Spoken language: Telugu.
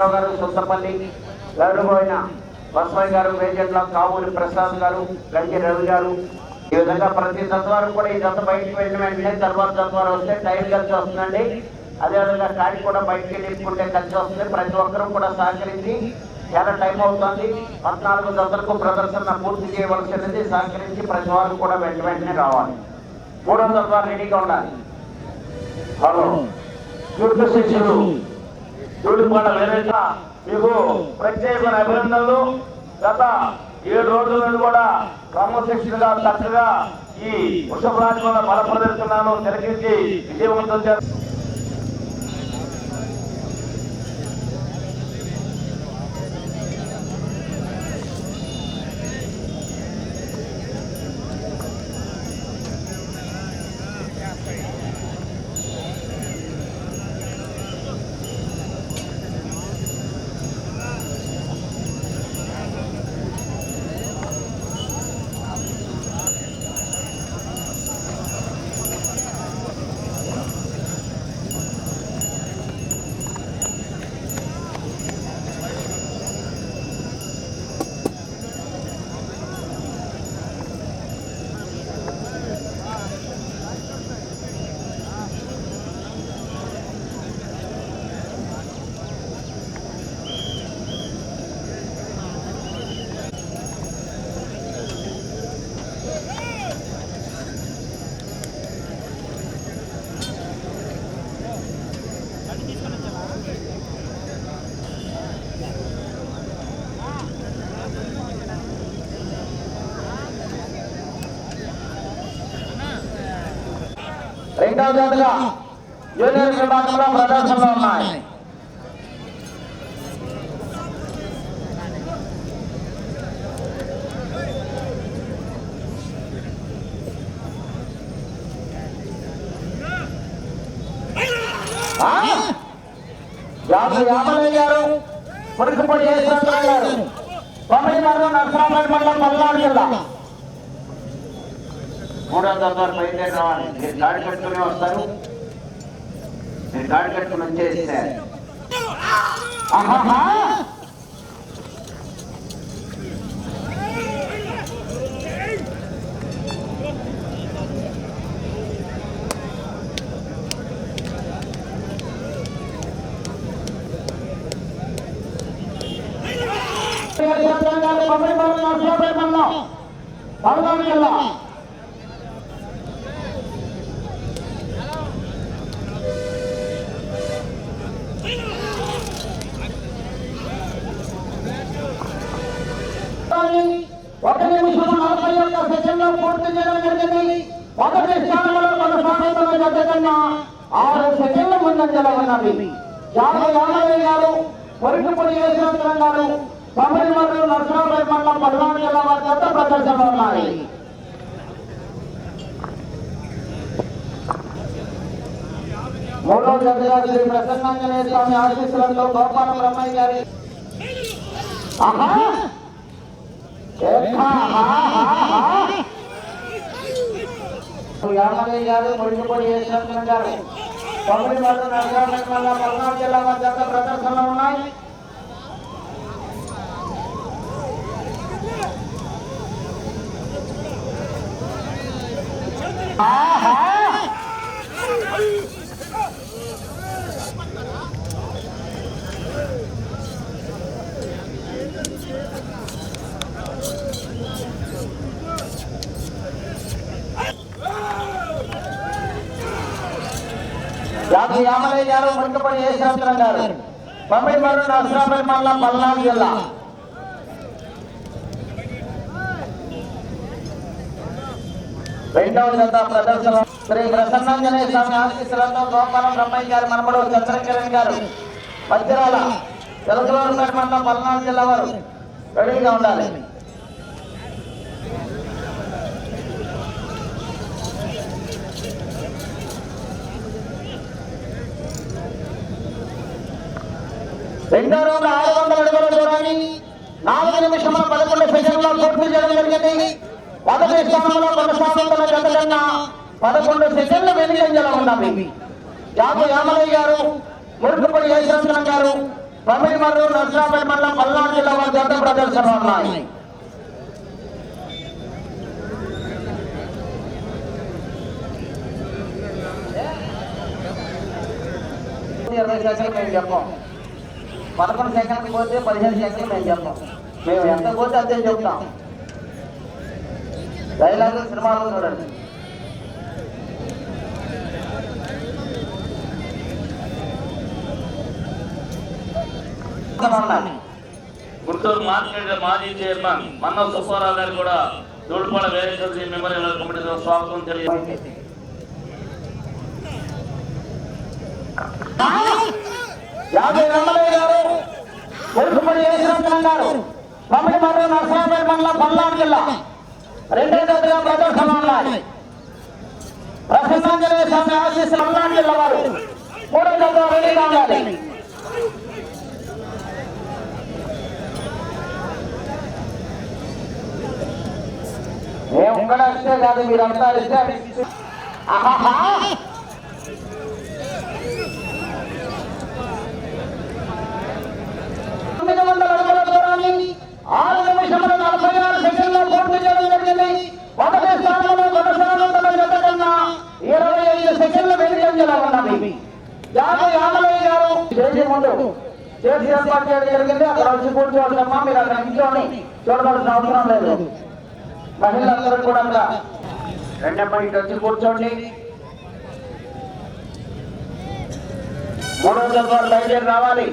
రావు గారు సొంతపల్లి గౌరవమైన వసమయ్య గారు వేజెంట్ల కావూరి ప్రసాద్ గారు గంజి రవి గారు. ఈ విధంగా ప్రతి తత్వారం కూడా ఈ జత బయటకు వెళ్ళిన వెంటనే తర్వాత తత్వారం వస్తే టైం కలిసి వస్తుందండి. అదేవిధంగా కాడి కూడా బయటకు వెళ్ళించుకుంటే కలిసి వస్తుంది. ప్రతి ఒక్కరూ కూడా సహకరించి చాలా టైం అవుతుంది. పద్నాలుగు దశలకు ప్రదర్శన పూర్తి చేయవలసినది సహకరించి ప్రతి వారు కూడా వెంట వెంటనే రావాలి. మూడో తత్వాలు రెడీగా ఉండాలి. హలో. యుద్ధ శిష్యులు చూడుపాడ వేరేట మీకు ప్రత్యేకమైన అభినందనలు. గత ఏడు రోజుల నుండి కూడా క్రమశిక్షణగా చక్కగా ఈ వృషభ రాజ్యంలో బలపరుస్తున్నాను. ప్రదర్శనను విజయవంతం చేస్తాను రెండవ జతగా జూనియర్ విభాగంలో ప్రదర్శనలో ఉన్నాయి. యాభై గారు మురికిపొడి యేసురావు గారు మండలం నరసరాపేట మండలం పల్నాడు జిల్లా. మూడో తరగతి బయలుదేరి రావాలి మీరు తాడు కట్టుకుని వస్తారు. మీరు తాడు కట్టుకుని వచ్చేస్తే పంపిణీ మండలం నరసరాపేట మండలం పల్నాడు జిల్లా. ఒక నిమిషం నలభై ఒక్క సెకండ్లో పూర్తి చేయడం జరిగింది. మొదటి స్థానంలో కొనసాగుతున్న జత కన్నా ఆరు సెకండ్ల ముందంజలో ఉన్నది. యాభై గారు గారు తమిళ మండలం పల్నాడు జిల్లా వారి జత ప్రదర్శనలో ఉన్నాయి మూడో జతగా శ్రీ ప్రసన్నాంజనేయ స్వామి ఆశీస్సులతో గోపాల బ్రహ్మయ్య గారి ఆహా! యామలయ్య గారు ముడిపొడి యేసురంతరం గారు తొమ్మిది మంది నరసరావుపేట పల్నాడు జిల్లా ఉన్నాయి యాభై యామలయ్య గారు మునకపల్లి ఏ శాస్త్రం గారు తొమ్మిది మరో నరసరావుపేట మండలం పల్నాడు జిల్లా. రెండవ జత ప్రదర్శన. శ్రీ ప్రసన్నాంజనేయ స్వామి ఆశీస్సులతో గోపాలం బ్రహ్మయ్య గారు మనమడు చంద్రకిరణ్ గారు. మధ్యరాల తెలుగులోనిపేట మండలం పల్నాడు జిల్లా వారు. రెడీగా ఉండాలి. రెండో రోజు ఆరు వందల అడుగుల దూరాన్ని నాలుగు నిమిషముల పదకొండు సెకండ్లో పూర్తి చేయడం జరిగింది. మొదటి స్థానంలో కొనసాగుతున్న జత కన్నా పదకొండు సెకండ్లు వెనుకంజలో ఉన్నవి యాభై యామలయ్య గారు మురుగుపడి యేసురంగం గారు తమిళ మరు నర్సాపేట మండలం పల్నాడు జిల్లా వారి జత ప్రదర్శన ఉన్నాయి. ఇరవై శాతం మేము చెప్పాం? పదకొండు సెకండ్కి పోతే పదిహేను సెకండ్లు మేము చెప్పాం మేము ఎంత పోతే అంతే చెప్తాం. డైలాగ్ సినిమాలో చూడండి. గుంటూరు మార్కెట్ మాజీ చైర్మన్ మన్న సుబ్బారావు గారు కూడా దూడుపాడ వేరేకల్సి మెమోరియల్ కమిటీలో స్వాగతం యాభై వెంకటయ్య గారు కొడుకుపడి అన్నారు గారు తమిళ మరియు నర్సాపేట మండలం పల్నాడు జిల్లా. రెండో జతగా ప్రదర్శన ఉన్నాయి. ప్రసన్నాంజలి స్వామి ఆశీస్సు పల్నాడు జిల్లా వారు. మూడో జత రెడీగా ఉండాలి. మేము ఒక్కడ ఇస్తే కాదు మీరు అంతా ఇస్తే ఆహాహా! తొమ్మిది వందల అడుగుల దూరాన్ని ఆరు నిమిషముల నలభై ఆరు సెకండ్ల పూర్తి చేయడం జరిగింది మొదటి స్థానంలో కొనసాగుతున్న జత కన్నా ఇరవై ఐదు సెకండ్ల వెనుకంజలో ఉన్నది యాభై ఆమలయ్య గారు చేసి ముందు చేసి ఏర్పాటు చేయడం జరిగింది అక్కడ వచ్చి కూర్చోవాల్సిన మీరు అక్కడ ఇంట్లోని చూడవలసిన అవసరం లేదు మహిళలందరూ కూడా అక్కడ రెండమ్మ ఇటు వచ్చి కూర్చోండి మూడో జత బయలుదేరి రావాలి.